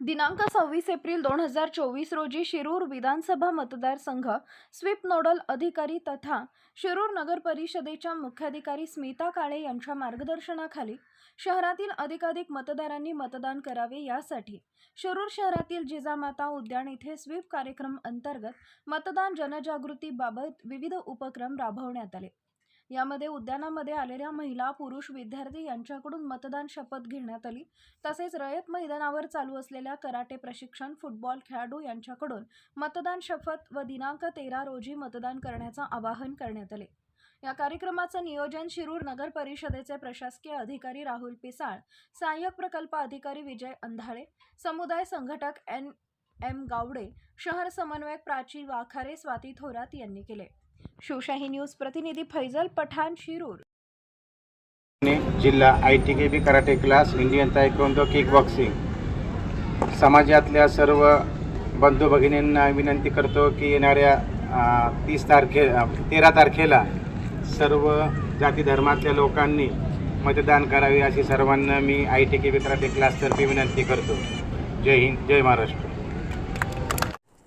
दिनांक सव्वीस एप्रिल दोन हजार चोवीस रोजी शिरूर विधानसभा मतदारसंघ स्वीप नोडल अधिकारी तथा शिरूर नगर परिषदेच्या मुख्याधिकारी स्मिता काळे यांच्या मार्गदर्शनाखाली शहरातील अधिकाधिक मतदारांनी मतदान करावे यासाठी शिरूर शहरातील जिजामाता उद्यान येथे स्वीप कार्यक्रम अंतर्गत मतदान जनजागृतीबाबत विविध उपक्रम राबवण्यात आले. यामध्ये उद्यानामध्ये आलेल्या महिला पुरुष विद्यार्थी यांच्याकडून मतदान शपथ घेण्यात आली. तसेच रयत मैदानावर चालू असलेल्या कराटे प्रशिक्षण फुटबॉल खेळाडू यांच्याकडून मतदान शपथ व दिनांक तेरा रोजी मतदान करण्याचं आवाहन करण्यात आले. या कार्यक्रमाचं नियोजन शिरूर नगर परिषदेचे प्रशासकीय अधिकारी राहुल पिसाळ सहाय्यक प्रकल्प अधिकारी विजय अंधाळे समुदाय संघटक एन एम गावडे शहर समन्वयक प्राची वाखारे स्वाती थोरात यांनी केले. शिवशाही न्यूज प्रतिनिधी फैजल पठाण शिरूर. जिल्हा I T K B karate class Indian taekwondo kick boxing समाजातल्या सर्व बंधू भगिनींना विनंती करतो की येणाऱ्या तीस तारखे तेरा तारखेला सर्व जाती धर्मातल्या लोकांनी मतदान करावे अशी सर्वांना मी I T K B karate क्लासतर्फे विनंती करतो. जय हिंद जय महाराष्ट्र.